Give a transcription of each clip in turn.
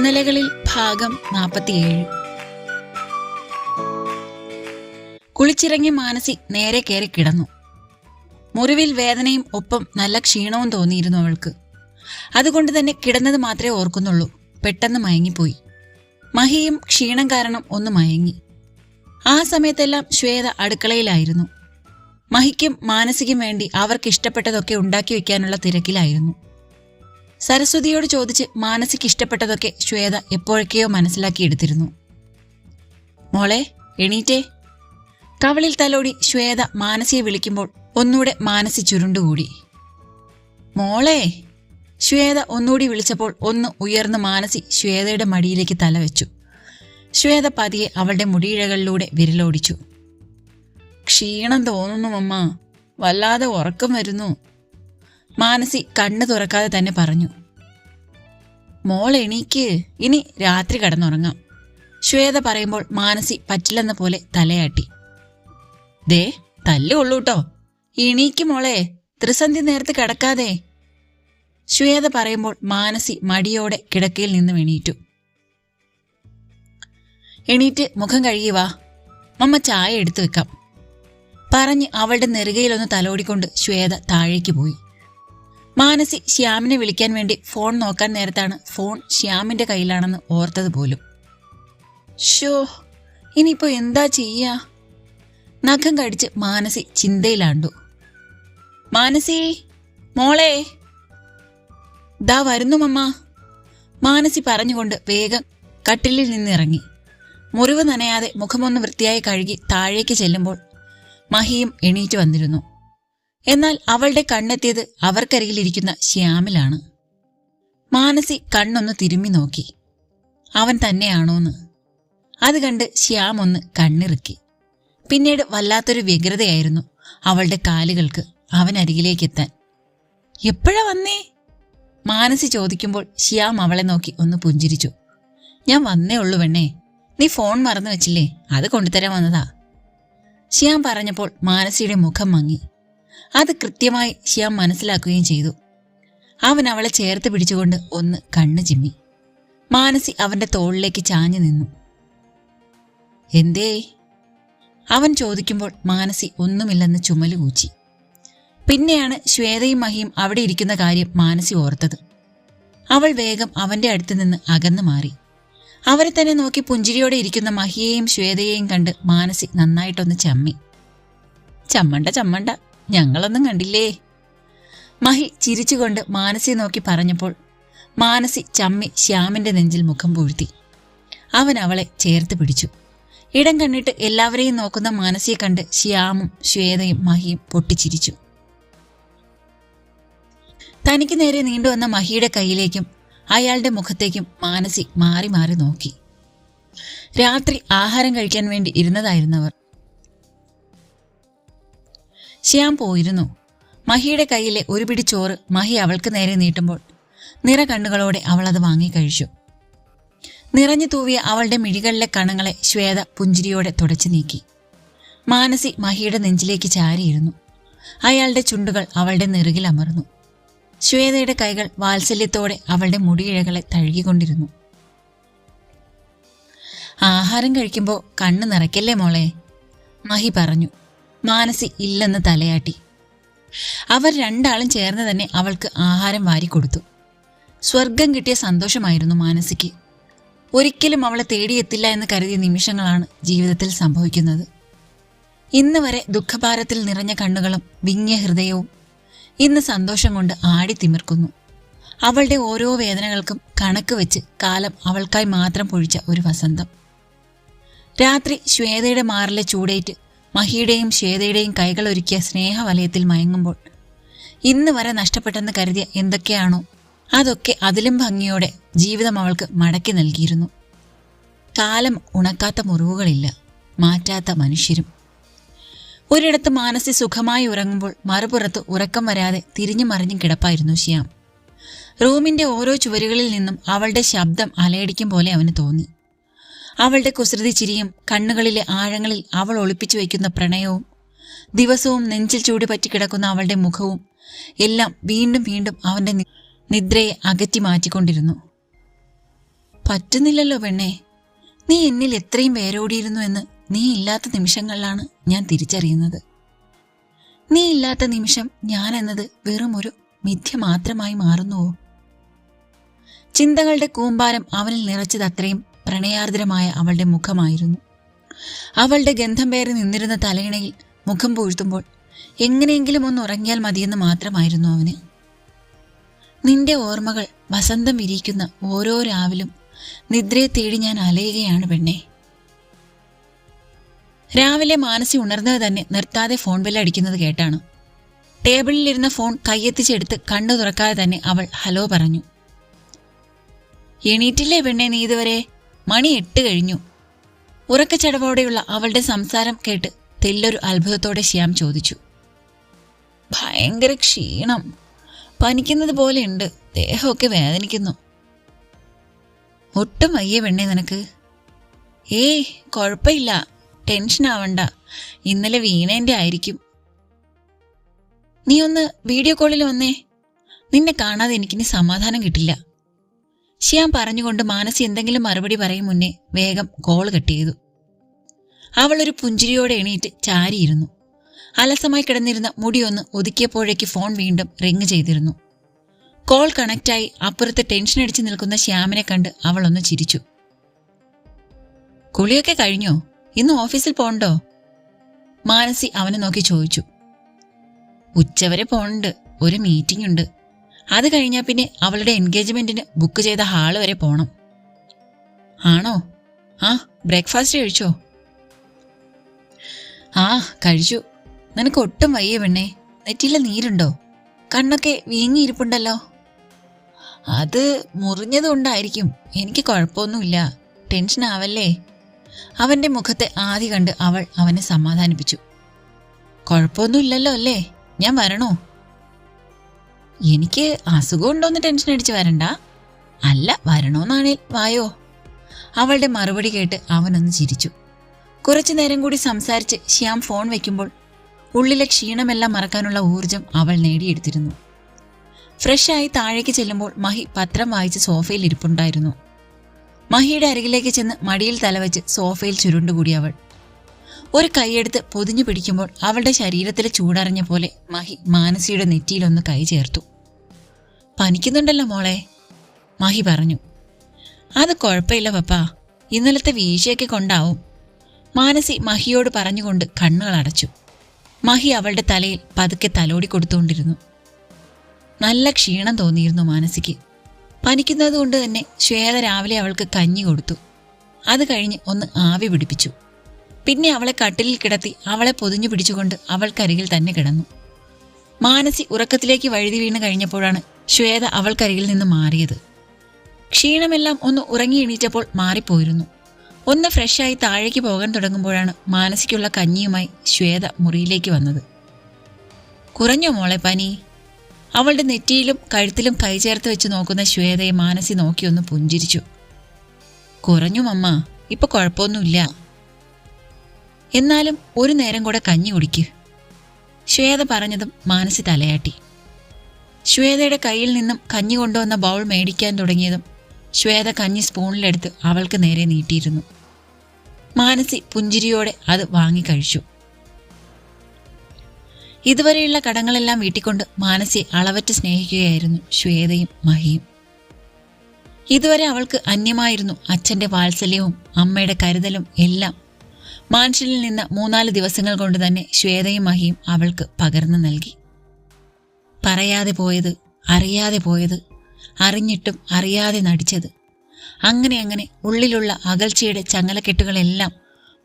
ഇന്നലകളിൽ ഭാഗം നാൽപ്പത്തിയേഴ് കുളിച്ചിറങ്ങി മാനസി നേരെ കയറി കിടന്നു. മുറിവിൽ വേദനയും ഒപ്പം നല്ല ക്ഷീണവും തോന്നിയിരുന്നു അവൾക്ക്. അതുകൊണ്ട് തന്നെ കിടന്നത് മാത്രമേ ഓർക്കുന്നുള്ളൂ. പെട്ടെന്ന് മയങ്ങിപ്പോയി. മഹിയും ക്ഷീണം കാരണം ഒന്ന് മയങ്ങി. ആ സമയത്തെല്ലാം ശ്വേത അടുക്കളയിലായിരുന്നു. മഹിക്കും മാനസികം വേണ്ടി അവർക്ക് ഇഷ്ടപ്പെട്ടതൊക്കെ ഉണ്ടാക്കി വെക്കാനുള്ള തിരക്കിലായിരുന്നു. സരസ്വതിയോട് ചോദിച്ച് മാനസിക്ക് ഇഷ്ടപ്പെട്ടതൊക്കെ ശ്വേത എപ്പോഴൊക്കെയോ മനസ്സിലാക്കിയെടുത്തിരുന്നു. മോളെ എണീറ്റേ. കവളിൽ തലോടി ശ്വേത മാനസിയെ വിളിക്കുമ്പോൾ ഒന്നുകൂടെ മാനസി ചുരുണ്ടുകൂടി. മോളെ ശ്വേത ഒന്നുകൂടി വിളിച്ചപ്പോൾ ഒന്ന് ഉയർന്ന് മാനസി ശ്വേതയുടെ മടിയിലേക്ക് തലവെച്ചു. ശ്വേത പതിയെ അവളുടെ മുടിയിഴകളിലൂടെ വിരലോടിച്ചു. ക്ഷീണം തോന്നുന്നു അമ്മ വല്ലാതെ ഉറക്കം വരുന്നു. മാനസി കണ്ണു തുറക്കാതെ തന്നെ പറഞ്ഞു. മോൾ എണീക്ക്. ഇനി രാത്രി കടന്നുറങ്ങാം. ശ്വേത പറയുമ്പോൾ മാനസി പറ്റില്ലെന്ന പോലെ തലയാട്ടി. ദേ തല്ലുള്ളൂ കേട്ടോ എണീക്ക് മോളെ. ത്രിസന്ധി നേരത്ത് കിടക്കാതെ. ശ്വേത പറയുമ്പോൾ മാനസി മടിയോടെ കിടക്കയിൽ നിന്ന് എണീറ്റു. എണീറ്റ് മുഖം കഴുകി വാ. മമ്മ ചായ എടുത്തു വെക്കാം. പറഞ്ഞ് അവളുടെ നെറുകയിലൊന്ന് തലോടിക്കൊണ്ട് ശ്വേത താഴേക്ക് പോയി. മാനസി ശ്യാമിനെ വിളിക്കാൻ വേണ്ടി ഫോൺ നോക്കാൻ നേരത്താണ് ഫോൺ ശ്യാമിന്റെ കയ്യിലാണെന്ന് ഓർത്തത് പോലും. ഷോ ഇനിയിപ്പോ എന്താ ചെയ്യ? നഖം കടിച്ച് മാനസി ചിന്തയിലാണ്ടു. മാനസി മോളെ. ദാ വരുന്നു മമ്മ. മാനസി പറഞ്ഞുകൊണ്ട് വേഗം കട്ടിലിൽ നിന്നിറങ്ങി. മുറിവ് നനയാതെ മുഖമൊന്ന് വൃത്തിയായി കഴുകി താഴേക്ക് ചെല്ലുമ്പോൾ മഹിയും എണീറ്റ് വന്നിരുന്നു. എന്നാൽ അവളുടെ കണ്ണെത്തിയത് അവർക്കരികിലിരിക്കുന്ന ശ്യാമിലാണ്. മാനസി കണ്ണൊന്ന് തിരുമ്മി നോക്കി. അവൻ തന്നെയാണോന്ന്. അത് കണ്ട് ശ്യാം ഒന്ന് കണ്ണിറുക്കി. പിന്നീട് വല്ലാത്തൊരു വ്യഗ്രതയായിരുന്നു അവളുടെ കാലുകൾക്ക് അവൻ അരികിലേക്ക് എത്താൻ എപ്പോഴാ വന്നേ? മാനസി ചോദിക്കുമ്പോൾ ശ്യാം അവളെ നോക്കി ഒന്ന് പുഞ്ചിരിച്ചു. ഞാൻ വന്നേ ഉള്ളൂ വെണ്ണേ നീ ഫോൺ മറന്നു വെച്ചില്ലേ? അത് കൊണ്ടുതരാൻ വന്നതാ. ശ്യാം പറഞ്ഞപ്പോൾ മാനസിയുടെ മുഖം മങ്ങി. അത് കൃത്യമായി ശ്യാം മനസ്സിലാക്കുകയും ചെയ്തു. അവൻ അവളെ ചേർത്ത് പിടിച്ചുകൊണ്ട് ഒന്ന് കണ്ണു ചിമ്മി. മാനസി അവന്റെ തോളിലേക്ക് ചാഞ്ഞു നിന്നു. എന്തേ? അവൻ ചോദിക്കുമ്പോൾ മാനസി ഒന്നുമില്ലെന്ന് ചുമൽ കൂച്ചി. പിന്നെയാണ് ശ്വേതയും മഹിയും അവിടെ ഇരിക്കുന്ന കാര്യം മാനസി ഓർത്തത്. അവൾ വേഗം അവന്റെ അടുത്ത് നിന്ന് അകന്നു മാറി. അവരെ തന്നെ നോക്കി പുഞ്ചിരിയോടെ ഇരിക്കുന്ന മഹിയെയും ശ്വേതയെയും കണ്ട് മാനസി നന്നായിട്ടൊന്ന് ചമ്മി. ചമ്മണ്ട ചമ്മണ്ട. ഞങ്ങളൊന്നും കണ്ടില്ലേ? മഹി ചിരിച്ചുകൊണ്ട് മാനസി നോക്കി പറഞ്ഞപ്പോൾ മാനസി ചമ്മി ശ്യാമിന്റെ നെഞ്ചിൽ മുഖം പൂഴ്ത്തി. അവൻ അവളെ ചേർത്ത് പിടിച്ചു. ഇടം കണ്ടിട്ട് എല്ലാവരെയും നോക്കുന്ന മാനസിയെ കണ്ട് ശ്യാമും ശ്വേതയും മഹിയും പൊട്ടിച്ചിരിച്ചു. തനിക്ക് നേരെ നീണ്ടുവന്ന മഹിയുടെ കയ്യിലേക്കും അയാളുടെ മുഖത്തേക്കും മാനസി മാറി മാറി നോക്കി. രാത്രി ആഹാരം കഴിക്കാൻ വേണ്ടി ഇരുന്നതായിരുന്നവർ. ശ്യാം പോയിരുന്നു. മഹിയുടെ കയ്യിലെ ഒരു പിടി ചോറ് മഹി അവൾക്ക് നേരെ നീട്ടുമ്പോൾ നിറ കണ്ണുകളോടെ അവൾ അത് വാങ്ങിക്കഴിച്ചു നിറഞ്ഞു തൂവിയ അവളുടെ മിഴികളിലെ കണങ്ങളെ ശ്വേത പുഞ്ചിരിയോടെ തുടച്ചു നീക്കി. മാനസി മഹിയുടെ നെഞ്ചിലേക്ക് ചാരിയിരുന്നു. അയാളുടെ ചുണ്ടുകൾ അവളുടെ നെറുകിൽ അമർന്നു. ശ്വേതയുടെ കൈകൾ വാത്സല്യത്തോടെ അവളുടെ മുടിയിഴകളെ തഴുകിക്കൊണ്ടിരുന്നു. ആഹാരം കഴിക്കുമ്പോൾ കണ്ണ് നിറയ്ക്കല്ലേ മോളെ? മഹി പറഞ്ഞു. മാനസി ഇല്ലെന്ന് തലയാട്ടി. അവർ രണ്ടാളും ചേർന്ന് തന്നെ അവൾക്ക് ആഹാരം വാരിക്കൊടുത്തു സ്വർഗം കിട്ടിയ സന്തോഷമായിരുന്നു മാനസിക്ക്. ഒരിക്കലും അവളെ തേടിയെത്തില്ല എന്ന് കരുതിയ നിമിഷങ്ങളാണ് ജീവിതത്തിൽ സംഭവിക്കുന്നത്. ഇന്ന് വരെ ദുഃഖഭാരത്തിൽ നിറഞ്ഞ കണ്ണുകളും വിങ്ങിയ ഹൃദയവും ഇന്ന് സന്തോഷം കൊണ്ട് ആടി തിമിർക്കുന്നു. അവളുടെ ഓരോ വേദനകൾക്കും കണക്ക് വെച്ച് കാലം അവൾക്കായി മാത്രം പൊഴിച്ച ഒരു വസന്തം. രാത്രി ശ്വേതയുടെ മാറിലെ ചൂടേറ്റ് മഹിയുടെയും ശ്വേതയുടെയും കൈകൾ ഒരുക്കിയ സ്നേഹവലയത്തിൽ മയങ്ങുമ്പോൾ ഇന്ന് വരെ നഷ്ടപ്പെട്ടെന്ന് കരുതിയ എന്തൊക്കെയാണോ അതൊക്കെ അതിലും ഭംഗിയോടെ ജീവിതം അവൾക്ക് മടക്കി നൽകിയിരുന്നു. കാലം ഉണക്കാത്ത മുറിവുകളില്ല മാറ്റാത്ത മനുഷ്യരും. ഒരിടത്ത് മാനസി സുഖമായി ഉറങ്ങുമ്പോൾ മറുപുറത്ത് ഉറക്കം വരാതെ തിരിഞ്ഞു മറിഞ്ഞും കിടപ്പായിരുന്നു ശ്യാം. റൂമിന്റെ ഓരോ ചുവരുകളിൽ നിന്നും അവളുടെ ശബ്ദം അലയടിക്കും പോലെ അവന് തോന്നി. അവളുടെ കുസൃതി ചിരിയും കണ്ണുകളിലെ ആഴങ്ങളിൽ അവൾ ഒളിപ്പിച്ചു വയ്ക്കുന്ന പ്രണയവും ദിവസവും നെഞ്ചിൽ ചൂട് പറ്റിക്കിടക്കുന്ന അവളുടെ മുഖവും എല്ലാം വീണ്ടും വീണ്ടും അവന്റെ നിദ്രയെ അകറ്റി മാറ്റിക്കൊണ്ടിരുന്നു. പറ്റുന്നില്ലല്ലോ പെണ്ണേ. നീ എന്നിൽ എത്രയും വേരോടിയിരുന്നു എന്ന് നീ ഇല്ലാത്ത നിമിഷങ്ങളിലാണ് ഞാൻ തിരിച്ചറിയുന്നത്. നീ ഇല്ലാത്ത നിമിഷം ഞാൻ എന്നത് വെറും ഒരു മിഥ്യ മാത്രമായി മാറുന്നുവോ? ചിന്തകളുടെ കൂമ്പാരം അവനിൽ നിറച്ചത് അത്രയും പ്രണയാർദ്രമായ അവളുടെ മുഖമായിരുന്നു. അവളുടെ ഗന്ധം പേറി നിന്നിരുന്ന തലയിണയിൽ മുഖം പൂഴ്ത്തുമ്പോൾ എങ്ങനെയെങ്കിലും ഒന്ന് ഉറങ്ങിയാൽ മതിയെന്ന് മാത്രമായിരുന്നു അവന്. നിന്റെ ഓർമ്മകൾ വസന്തം വിരിയിക്കുന്ന ഓരോ രാവിലും നിദ്രയെ തേടി ഞാൻ അലയുകയാണ് പെണ്ണെ. രാവിലെ മാനസി ഉണർന്നത് തന്നെ നിർത്താതെ ഫോൺ ബെല്ലടിക്കുന്നത് കേട്ടാണ്. ടേബിളിലിരുന്ന ഫോൺ കയ്യെത്തിച്ചെടുത്ത് കണ്ണു തുറക്കാതെ തന്നെ അവൾ ഹലോ പറഞ്ഞു. എണീറ്റില്ലേ പെണ്ണെ നീ ഇതുവരെ? മണി എട്ട് കഴിഞ്ഞു. ഉറക്കച്ചടവോടെയുള്ള അവളുടെ സംസാരം കേട്ട് തെല്ലൊരു അത്ഭുതത്തോടെ ശ്യാം ചോദിച്ചു. ഭയങ്കര ക്ഷീണം. പനിക്കുന്നത് പോലെയുണ്ട്. ദേഹമൊക്കെ വേദനിക്കുന്നു. ഒട്ടും വയ്യ പെണ്ണേ നിനക്ക്. ഏയ് കുഴപ്പമില്ല. ടെൻഷൻ ആവണ്ട. ഇന്നലെ വീണേന്റെ ആയിരിക്കും. നീ ഒന്ന് വീഡിയോ കോളിൽ വന്നേ. നിന്നെ കാണാതെ എനിക്കിനി സമാധാനം കിട്ടില്ല. ശ്യാം പറഞ്ഞുകൊണ്ട് മാനസി എന്തെങ്കിലും മറുപടി പറയും മുന്നേ വേഗം കോൾ കട്ട് ചെയ്തു. അവൾ ഒരു പുഞ്ചിരിയോടെ എണീറ്റ് ചാരിയിരുന്നു. അലസമായി കിടന്നിരുന്ന മുടിയൊന്ന് ഒതുക്കിയപ്പോഴേക്ക് ഫോൺ വീണ്ടും റിങ് ചെയ്തിരുന്നു. കോൾ കണക്റ്റായി അപ്പുറത്ത് ടെൻഷൻ അടിച്ചു നിൽക്കുന്ന ശ്യാമിനെ കണ്ട് അവൾ ഒന്ന് ചിരിച്ചു. കുളിയൊക്കെ കഴിഞ്ഞോ? ഇന്ന് ഓഫീസിൽ പോണ്ടോ? മാനസി അവനെ നോക്കി ചോദിച്ചു. ഉച്ചവരെ പോണുണ്ട്. ഒരു മീറ്റിംഗ് ഉണ്ട്. അത് കഴിഞ്ഞാൽ പിന്നെ അവളുടെ എൻഗേജ്മെന്റിന് ബുക്ക് ചെയ്ത ഹാൾ വരെ പോണം. ആണോ? ആ ബ്രേക്ക്ഫാസ്റ്റ് കഴിച്ചോ? ആ കഴിച്ചു. നിനക്ക് ഒട്ടും വയ്യ പെണ്ണേ. നെറ്റിയിലെ നീരുണ്ടോ? കണ്ണൊക്കെ വീങ്ങിയിരിപ്പുണ്ടല്ലോ. അത് മുറിഞ്ഞതുകൊണ്ടായിരിക്കും. എനിക്ക് കുഴപ്പമൊന്നുമില്ല. ടെൻഷൻ ആവല്ലേ? അവന്റെ മുഖത്തെ ആദ്യ കണ്ട് അവൾ അവനെ സമാധാനിപ്പിച്ചു. കുഴപ്പമൊന്നുമില്ലല്ലോ അല്ലേ? ഞാൻ വരണോ? എനിക്ക് അസുഖമുണ്ടോന്ന് ടെൻഷൻ അടിച്ച് വരണ്ട. അല്ല വരണോന്നാണേ വായോ. അവളുടെ മറുപടി കേട്ട് അവനൊന്ന് ചിരിച്ചു. കുറച്ചു നേരം കൂടി സംസാരിച്ച് ശ്യാം ഫോൺ വയ്ക്കുമ്പോൾ ഉള്ളിലെ ക്ഷീണമെല്ലാം മറക്കാനുള്ള ഊർജം അവൾ നേടിയെടുത്തിരുന്നു. ഫ്രഷായി താഴേക്ക് ചെല്ലുമ്പോൾ മഹി പത്രം വായിച്ച് സോഫയിൽ ഇരിപ്പുണ്ടായിരുന്നു. മഹിയുടെ അരികിലേക്ക് ചെന്ന് മടിയിൽ തലവെച്ച് സോഫയിൽ ചുരുണ്ടുകൂടി അവൾ. ഒരു കൈയെടുത്ത് പൊതിഞ്ഞു പിടിക്കുമ്പോൾ അവളുടെ ശരീരത്തിലെ ചൂടറിഞ്ഞ പോലെ മഹി മാനസിയുടെ നെറ്റിയിലൊന്ന് കൈ ചേർത്തു. പനിക്കുന്നുണ്ടല്ലോ മോളെ. മാഹി പറഞ്ഞു. അത് കുഴപ്പമില്ല പപ്പ. ഇന്നലത്തെ വീഴ്ചയൊക്കെ കൊണ്ടാവും. മാനസി മഹിയോട് പറഞ്ഞുകൊണ്ട് കണ്ണുകൾ അടച്ചു. മഹി അവളുടെ തലയിൽ പതുക്കെ തലോടി കൊടുത്തുകൊണ്ടിരുന്നു. നല്ല ക്ഷീണം തോന്നിയിരുന്നു മാനസിക്ക്. പനിക്കുന്നത് കൊണ്ട് തന്നെ ശ്വേത രാവിലെ അവൾക്ക് കഞ്ഞി കൊടുത്തു. അത് കഴിഞ്ഞ് ഒന്ന് ആവി പിടിപ്പിച്ചു. പിന്നെ അവളെ കട്ടിലിൽ കിടത്തി അവളെ പൊതിഞ്ഞു പിടിച്ചുകൊണ്ട് അവൾക്കരികിൽ തന്നെ കിടന്നു. മാനസി ഉറക്കത്തിലേക്ക് വഴുതി വീണ് കഴിഞ്ഞപ്പോഴാണ് ശ്വേത അവൾക്കരികിൽ നിന്ന് മാറിയത്. ക്ഷീണമെല്ലാം ഒന്ന് ഉറങ്ങി എണീറ്റപ്പോൾ മാറിപ്പോയിരുന്നു. ഒന്ന് ഫ്രഷായി താഴേക്ക് പോകാൻ തുടങ്ങുമ്പോഴാണ് മാനസിക്കുള്ള കഞ്ഞിയുമായി ശ്വേത മുറിയിലേക്ക് വന്നത്. കുറഞ്ഞോ മോളെ പനി? അവളുടെ നെറ്റിയിലും കഴുത്തിലും കൈ ചേർത്ത് വെച്ച് നോക്കുന്ന ശ്വേതയെ മാനസി നോക്കിയൊന്ന് പുഞ്ചിരിച്ചു. കുറഞ്ഞു മമ്മ ഇപ്പൊ കുഴപ്പമൊന്നുമില്ല. എന്നാലും ഒരു നേരം കൂടെ കഞ്ഞി കുടിക്ക്. ശ്വേത പറഞ്ഞതും മാനസി തലയാട്ടി. ശ്വേതയുടെ കയ്യിൽ നിന്നും കഞ്ഞി കൊണ്ടുവന്ന ബൗൾ മേടിക്കാൻ തുടങ്ങിയതും ശ്വേത കഞ്ഞി സ്പൂണിലെടുത്ത് അവൾക്ക് നേരെ നീട്ടിയിരുന്നു. മാനസി പുഞ്ചിരിയോടെ അത് വാങ്ങിക്കഴിച്ചു ഇതുവരെയുള്ള കടങ്ങളെല്ലാം വീട്ടിക്കൊണ്ട് മാനസി അളവറ്റ് സ്നേഹിക്കുകയായിരുന്നു ശ്വേതയും മഹിയും. ഇതുവരെ അവൾക്ക് അന്യമായിരുന്നു അച്ഛന്റെ വാത്സല്യവും അമ്മയുടെ കരുതലും എല്ലാം. മാൻഷനിൽ നിന്ന് മൂന്നാൽ ദിവസങ്ങൾ കൊണ്ട് തന്നെ ശ്വേതയും മഹിയും അവൾക്ക് പകർന്നു നൽകി. പറയാതെ പോയത് അറിയാതെ പോയത് അറിഞ്ഞിട്ടും അറിയാതെ നടിച്ചത്. അങ്ങനെ അങ്ങനെ ഉള്ളിലുള്ള അകൽച്ചയുടെ ചങ്ങലക്കെട്ടുകളെല്ലാം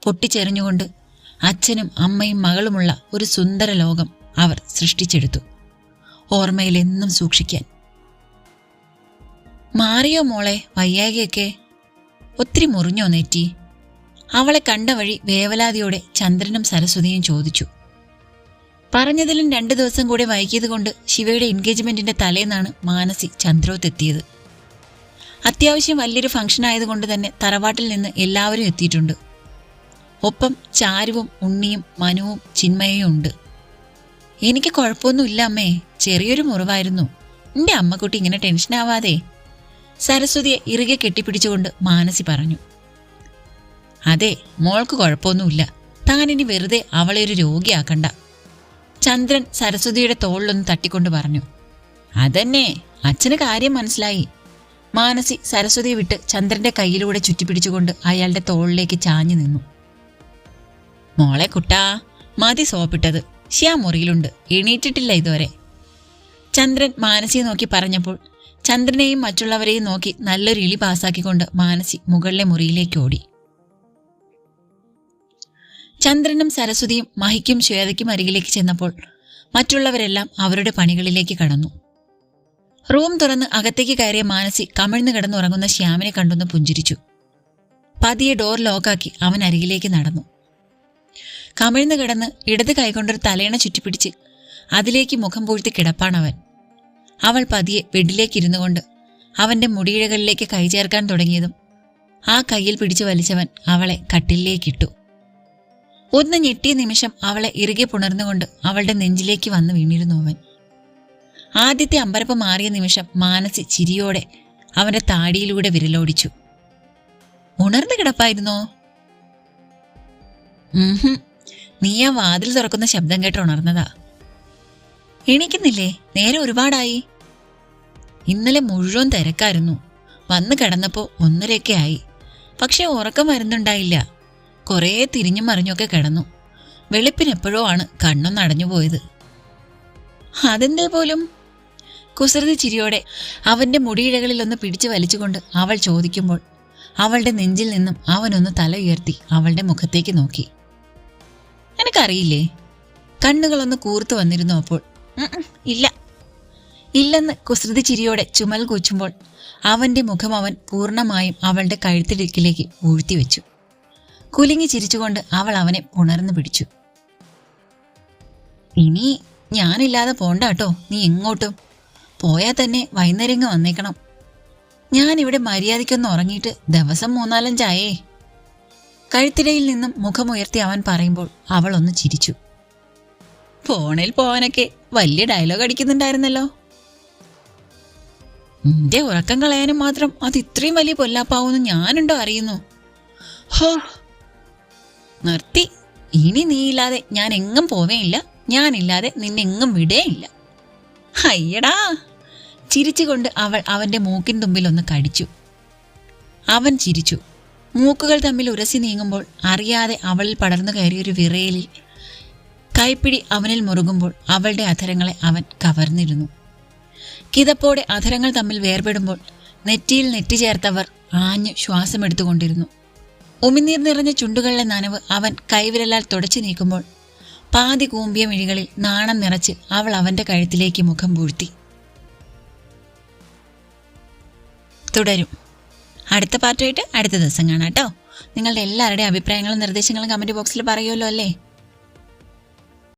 പൊട്ടിച്ചെറിഞ്ഞുകൊണ്ട് അച്ഛനും അമ്മയും മകളുമുള്ള ഒരു സുന്ദര ലോകം അവർ സൃഷ്ടിച്ചെടുത്തു. ഓർമ്മയിൽ എന്നും സൂക്ഷിക്കാൻ. മാറിയോ മോളെ വയ്യാകിയൊക്കെ ഒത്തിരി മുറിഞ്ഞോ നെറ്റി? അവളെ കണ്ട വഴി വേവലാതിയോടെ ചന്ദ്രനും സരസ്വതിയും ചോദിച്ചു. പറഞ്ഞതിലും രണ്ടു ദിവസം കൂടെ വൈകിയത് കൊണ്ട് ശിവയുടെ എൻഗേജ്മെന്റിന്റെ തലേന്നാണ് മാനസി ചന്ദ്രോത്തെത്തിയത്. അത്യാവശ്യം വലിയൊരു ഫംഗ്ഷൻ ആയതുകൊണ്ട് തന്നെ തറവാട്ടിൽ നിന്ന് എല്ലാവരും എത്തിയിട്ടുണ്ട്. ഒപ്പം ചാരുവും ഉണ്ണിയും മനുവും ചിന്മയയും ഉണ്ട്. എനിക്ക് കുഴപ്പമൊന്നുമില്ല അമ്മേ. ചെറിയൊരു മുറിവായിരുന്നു. എന്റെ അമ്മക്കുട്ടി ഇങ്ങനെ ടെൻഷൻ ആവാതെ സരസ്വതിയെ ഇറുകെ കെട്ടിപ്പിടിച്ചുകൊണ്ട് മാനസി പറഞ്ഞു. അതെ മോൾക്ക് കുഴപ്പമൊന്നുമില്ല. താനിനി വെറുതെ അവളെ ഒരു രോഗിയാക്കണ്ട. ചന്ദ്രൻ സരസ്വതിയുടെ തോളിലൊന്ന് തട്ടിക്കൊണ്ട് പറഞ്ഞു അതന്നെ അച്ഛന് കാര്യം മനസ്സിലായി. മാനസി സരസ്വതിയെ വിട്ട് ചന്ദ്രന്റെ കയ്യിലൂടെ ചുറ്റിപ്പിടിച്ചുകൊണ്ട് അയാളുടെ തോളിലേക്ക് ചാഞ്ഞു നിന്നു. മോളെ കുട്ടാ മതി സോപ്പിട്ടത്. ശ്യാ മുറിയിലുണ്ട്. എണീറ്റിട്ടില്ല ഇതുവരെ. ചന്ദ്രൻ മാനസിയെ നോക്കി പറഞ്ഞപ്പോൾ ചന്ദ്രനെയും മറ്റുള്ളവരെയും നോക്കി നല്ലൊരു ഇളി പാസാക്കിക്കൊണ്ട് മാനസി മുകളിലെ മുറിയിലേക്ക് ഓടി. ചന്ദ്രനും സരസ്വതിയും മഹിക്കും ശ്വേതയ്ക്കും അരികിലേക്ക് ചെന്നപ്പോൾ മറ്റുള്ളവരെല്ലാം അവരുടെ പണികളിലേക്ക് കടന്നു. റൂം തുറന്ന് അകത്തേക്ക് കയറിയ മാനസി കമിഴ്ന്നു കിടന്നുറങ്ങുന്ന ശ്യാമിനെ കണ്ടൊന്ന് പുഞ്ചിരിച്ചു. പതിയെ ഡോർ ലോക്കാക്കി അവൻ അരികിലേക്ക് നടന്നു. കമിഴ്ന്നു കിടന്ന് ഇടത് കൈകൊണ്ടൊരു തലയണ ചുറ്റിപ്പിടിച്ച് അതിലേക്ക് മുഖം പൂഴ്ത്തി കിടപ്പാണവൻ. അവൾ പതിയെ ബെഡിലേക്ക് ഇരുന്നു കൊണ്ട് അവന്റെ മുടിയിഴകളിലേക്ക് കൈ ചേർക്കാൻ തുടങ്ങിയതും ആ കയ്യിൽ പിടിച്ചു വലിച്ചവൻ അവളെ കട്ടിലിലേക്കിട്ടു. ഒന്ന് ഞെട്ടിയ നിമിഷം അവളെ ഇറുകെ പുണർന്നുകൊണ്ട് അവളുടെ നെഞ്ചിലേക്ക് വന്നു വീണിരുന്നു അവൻ. ആദ്യത്തെ അമ്പരപ്പ് മാറിയ നിമിഷം മാനസി ചിരിയോടെ അവന്റെ താടിയിലൂടെ വിരലോടിച്ചു. ഉണർന്നു കിടപ്പായിരുന്നോ. നീ ആ വാതിൽ തുറക്കുന്ന ശബ്ദം കേട്ട് ഉണർന്നതാ. എണീക്കുന്നില്ലേ? നേരെ ഒരുപാടായി. ഇന്നലെ മുഴുവൻ തിരക്കായിരുന്നു. വന്നു കിടന്നപ്പോ ഒന്നരയൊക്കെ ആയി. പക്ഷെ ഉറക്കം വരുന്നുണ്ടായില്ല. കുറേ തിരിഞ്ഞും മറിഞ്ഞൊക്കെ കിടന്നു. വെളുപ്പിനെപ്പോഴോ ആണ് കണ്ണൊന്ന് അടഞ്ഞു പോയത്. അതെന്തേ പോലും? കുസൃതി ചിരിയോടെ അവന്റെ മുടിയിഴകളിൽ ഒന്ന് പിടിച്ചു വലിച്ചുകൊണ്ട് അവൾ ചോദിക്കുമ്പോൾ അവളുടെ നെഞ്ചിൽ നിന്നും അവനൊന്ന് തല ഉയർത്തി അവളുടെ മുഖത്തേക്ക് നോക്കി. എനിക്കറിയില്ലേ? കണ്ണുകളൊന്ന് കൂർത്തു വന്നിരുന്നു അപ്പോൾ. "ഉം ഉം, ഇല്ല. ഇല്ലെന്ന് കുസൃതി ചിരിയോടെ ചുമൽ കൂച്ചുമ്പോൾ അവന്റെ മുഖം അവൻ പൂർണമായും അവളുടെ കഴുത്തിടുക്കിലേക്ക് ഊഴ്ത്തിവെച്ചു. കുലുങ്ങി ചിരിച്ചുകൊണ്ട് അവൾ അവനെ ഉണർന്നു പിടിച്ചു. ഇനി ഞാനില്ലാതെ പോണ്ട കേട്ടോ. നീ എങ്ങോട്ടും? പോയാൽ തന്നെ വൈകുന്നേരം വന്നേക്കണം. ഞാനിവിടെ മര്യാദയ്ക്കൊന്ന് ഉറങ്ങിയിട്ട് ദിവസം മൂന്നാലഞ്ചായേ. കഴുത്തിടയിൽ നിന്നും മുഖമുയർത്തി അവൻ പറയുമ്പോൾ അവൾ ഒന്ന് ചിരിച്ചു. ഫോണിൽ പോവാനൊക്കെ വലിയ ഡയലോഗ് അടിക്കുന്നുണ്ടായിരുന്നല്ലോ. നിന്റെ ഉറക്കം കളയാനും മാത്രം അത് ഇത്രയും വലിയ പൊല്ലാപ്പാവെന്ന് ഞാനുണ്ടോ അറിയുന്നു? ഹോ നിർത്തി. ഇനി നീയില്ലാതെ ഞാൻ എങ്ങും പോവേയില്ല. ഞാനില്ലാതെ നിന്നെങ്ങും വിടേയില്ല. അയ്യടാ. ചിരിച്ചുകൊണ്ട് അവൾ അവന്റെ മൂക്കിൻ തുമ്പിൽ ഒന്ന് കടിച്ചു. അവൻ ചിരിച്ചു. മൂക്കുകൾ തമ്മിൽ ഉരസി നീങ്ങുമ്പോൾ അറിയാതെ അവളിൽ പടർന്നു കയറിയൊരു വിറയലിൽ കൈപ്പിടി അവനിൽ മുറുകുമ്പോൾ അവളുടെ അധരങ്ങളെ അവൻ കവർന്നിരുന്നു. കിതപ്പോടെ അധരങ്ങൾ തമ്മിൽ വേർപെടുമ്പോൾ നെറ്റിയിൽ നെറ്റി ചേർത്തവർ ആഞ്ഞു ശ്വാസമെടുത്തുകൊണ്ടിരുന്നു. ഉമിനീർ നിറഞ്ഞ ചുണ്ടുകളിലെ നനവ് അവൻ കൈവിരലാൽ തുടച്ചു നീക്കുമ്പോൾ പാതി കൂമ്പിയ മിഴികളിൽ നാണം നിറച്ച് അവൾ അവന്റെ കഴുത്തിലേക്ക് മുഖം പൂഴ്ത്തി. തുടരും. അടുത്ത പാർട്ടായിട്ട് അടുത്ത ദിവസം കാണാം കേട്ടോ. നിങ്ങളുടെ എല്ലാവരുടെയും അഭിപ്രായങ്ങളും നിർദ്ദേശങ്ങളും കമന്റ് ബോക്സിൽ പറയുമല്ലോ അല്ലേ?